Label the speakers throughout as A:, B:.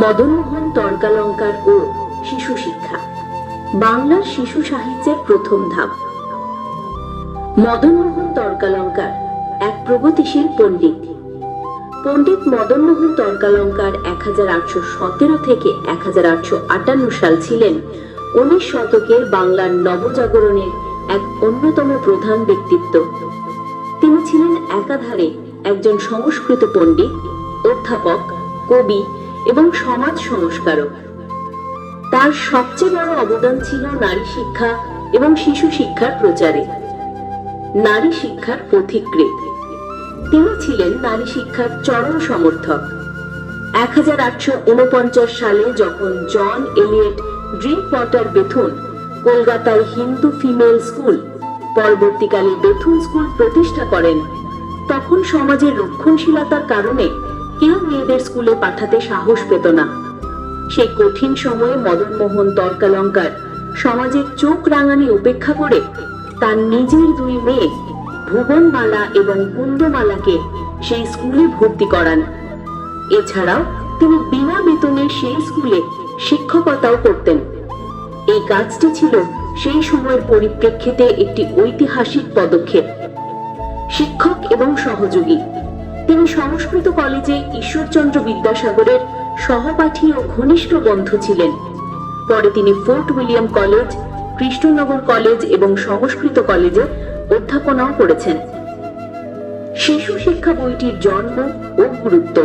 A: মদনমোহন তর্কালঙ্কার ও শিশু শিক্ষা। বাংলার শিশু সাহিত্যের প্রথম ধাপ। মদনমোহন তর্কালঙ্কার এক প্রগতিশীল পণ্ডিত। পণ্ডিত মদনমোহন তর্কালঙ্কার এক হাজার আটশো সতেরো থেকে এক হাজার আটশো আটান্ন সাল ছিলেন উনিশ শতকের বাংলার নবজাগরণের এক অন্যতম প্রধান ব্যক্তিত্ব। তিনি ছিলেন একাধারে একজন সংস্কৃত পণ্ডিত, অধ্যাপক, কবি এবং সমাজ সংস্কারক। তার সবচেয়ে বড় অবদান ছিল নারী শিক্ষা এবং শিশু শিক্ষার প্রচারে। নারী শিক্ষার পথিকৃৎ। তিনি ছিলেন নারী শিক্ষার চরম সমর্থক। এক হাজার আটশো উনপঞ্চাশ সালে যখন John Elliott drink water Bethune, কলকাতায় হিন্দু ফিমেল স্কুল, পরবর্তীকালে বেথুন স্কুল প্রতিষ্ঠা করেন, তখন সমাজের রক্ষণশীলতার কারণে কেউ মেয়েদের স্কুলে পাঠাতে সাহস পেত না। সেই কঠিন সময়ে মদনমোহন তর্কালঙ্কার সমাজের চোখ রাঙানি উপেক্ষা করে তার নিজের দুই মেয়ে ভুবনমালা এবং কুন্দমালাকে সেই স্কুলে ভর্তি করান। এছাড়াও তিনি বিনা বেতনে সেই স্কুলে শিক্ষকতাও করতেন। এই কাজটি ছিল সেই সময়ের পরিপ্রেক্ষিতে একটি ঐতিহাসিক পদক্ষেপ। শিক্ষক এবং সহযোগী তিনি সংস্কৃত কলেজে ঈশ্বরচন্দ্র বিদ্যাসাগরের সহপাঠী ও ঘনিষ্ঠ বন্ধু ছিলেন। পরে তিনি Fort William college, Krishnanagar college এবং সংস্কৃত কলেজে অধ্যাপনাও করেছেন। শিশু শিক্ষা বইটির জন্ম ও গুরুত্ব।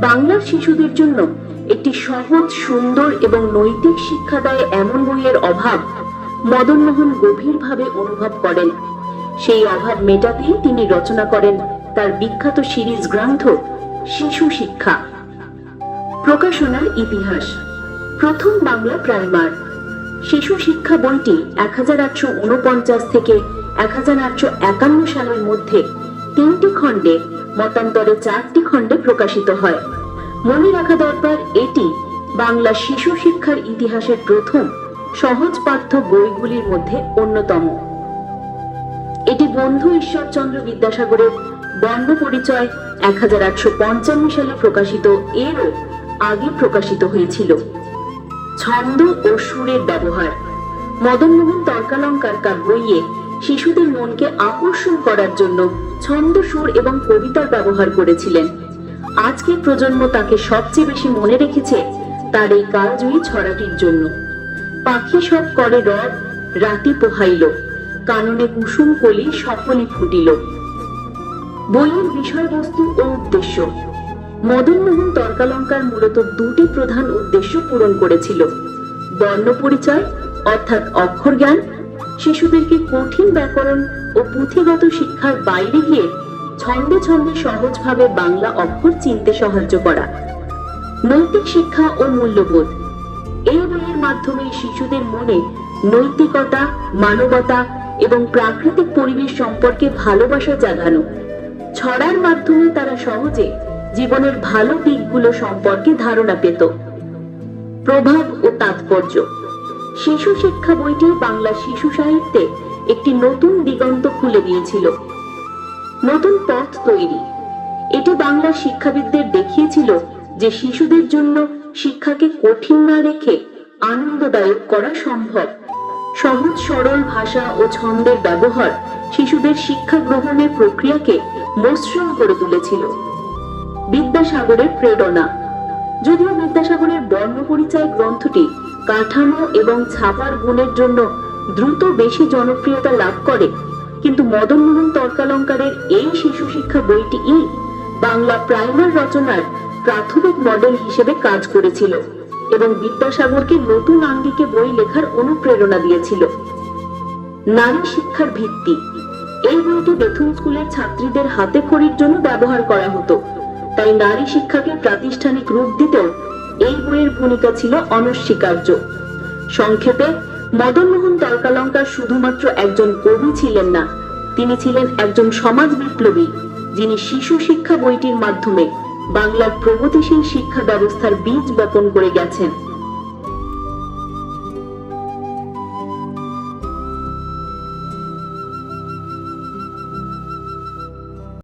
A: বাংলার শিশুদের জন্য একটি সহজ, সুন্দর এবং নৈতিক শিক্ষা দেয় এমন বইয়ের অভাব মদনমোহন গভীরভাবে অনুভব করেন। সেই অভাব মেটাতেই তিনি রচনা করেন তার বিখ্যাত সিরিজ গ্রন্থ শিশু শিক্ষা। প্রকাশনার ইতিহাস, প্রথম বাংলা প্রাইমার। শিশু শিক্ষা বইটি এক হাজার আটশো উনপঞ্চাশ থেকে এক হাজার আটশো একান্ন সালের মধ্যে তিনটি খণ্ডে, মতান্তরে চারটি খণ্ডে প্রকাশিত হয়। মনে রাখা দরকার, এটি বাংলা শিশু শিক্ষার ইতিহাসের প্রথম সহজ পাঠ্য বইগুলির মধ্যে অন্যতম। এটি বন্ধু ঈশ্বরচন্দ্র বিদ্যাসাগরের বর্ণ পরিচয় এক হাজার আটশো পঞ্চান্ন সালে প্রকাশিত, এরও আগে প্রকাশিত হয়েছিল। ছন্দ ও সুরের ব্যবহার। মদনমোহন তর্কালঙ্কার কার বইয়ে শিশুদের মনকে আকর্ষণ করার জন্য ছন্দ, সুর এবং কবিতার ব্যবহার করেছিলেন। আজকের প্রজন্ম তাকে সবচেয়ে বেশি মনে রেখেছে তার এই কালজয়ী ছড়াটির জন্য। পাখি সব করে রব রাতি পোহাইল, কাননে কুসুম কলি সকলে ফুটিল। বইয়ের বিষয়বস্তু ও উদ্দেশ্য। মদনমোহন তর্কালঙ্কার মূলত দুটি প্রধান উদ্দেশ্য পূরণ করেছিল। বর্ণ পরিচয়, অর্থাৎ অক্ষর জ্ঞান, শিশুদেরকে কঠিন ব্যাকরণ ও পুঁথিগত শিক্ষার বাইরে গিয়ে ছন্দে ছন্দে সহজভাবে বাংলা অক্ষর চিনতে সাহায্য করা। নৈতিক শিক্ষা ও মূল্যবোধ। এই বইয়ের মাধ্যমে শিশুদের মনে নৈতিকতা, মানবতা এবং প্রাকৃতিক পরিবেশ সম্পর্কে ভালোবাসা জাগানো। ছড়ার মাধ্যমে তারা সহজে জীবনের ভালো দিকগুলো সম্পর্কে ধারণা পেত। প্রভাব ও তাৎপর্য। শিশু শিক্ষা বইটি বাংলা শিশু সাহিত্যে একটি নতুন দিগন্ত খুলে দিয়েছিল। নতুন পথ তৈরি। এটি বাংলার শিক্ষাবিদদের দেখিয়েছিল যে শিশুদের জন্য শিক্ষাকে কঠিন না রেখে আনন্দদায়ক করা সম্ভব। সহজ, সরল ভাষা ও ছন্দের ব্যবহার শিশুদের শিক্ষা গ্রহণের প্রক্রিয়াকে মসৃণ করে তুলেছিল। বিদ্যাসাগরের প্রেরণা। যদিও বিদ্যাসাগরের বর্ণ পরিচয় গ্রন্থটি কাঠামো এবং ছাপার গুণের জন্য দ্রুত বেশি জনপ্রিয়তা লাভ করে, কিন্তু মদনমোহন তর্কালঙ্কারের এই শিশু শিক্ষা বইটি বাংলা প্রাইমার রচনার প্রাথমিক মডেল হিসেবে কাজ করেছিল। এবং বিদ্যাসাগরকে নতুন আঙ্গিকে বই লেখার অনুপ্রেরণা দিয়েছিল। নারী শিক্ষার ভিত্তি। এই বইটি বেথুন স্কুলের ছাত্রীদের হাতে খড়ির জন্য ব্যবহার করা হতো। তাই নারী শিক্ষাকে প্রাতিষ্ঠানিক রূপ দিতেও এই বইয়ের ভূমিকা ছিল অনস্বীকার্য। সংক্ষেপে, মদনমোহন তর্কালঙ্কার শুধুমাত্র একজন কবি ছিলেন না, তিনি ছিলেন একজন সমাজ বিপ্লবী, যিনি শিশু শিক্ষা বইটির মাধ্যমে বাংলার প্রগতিশীল শিক্ষা ব্যবস্থার বীজ বপন করে গেছেন।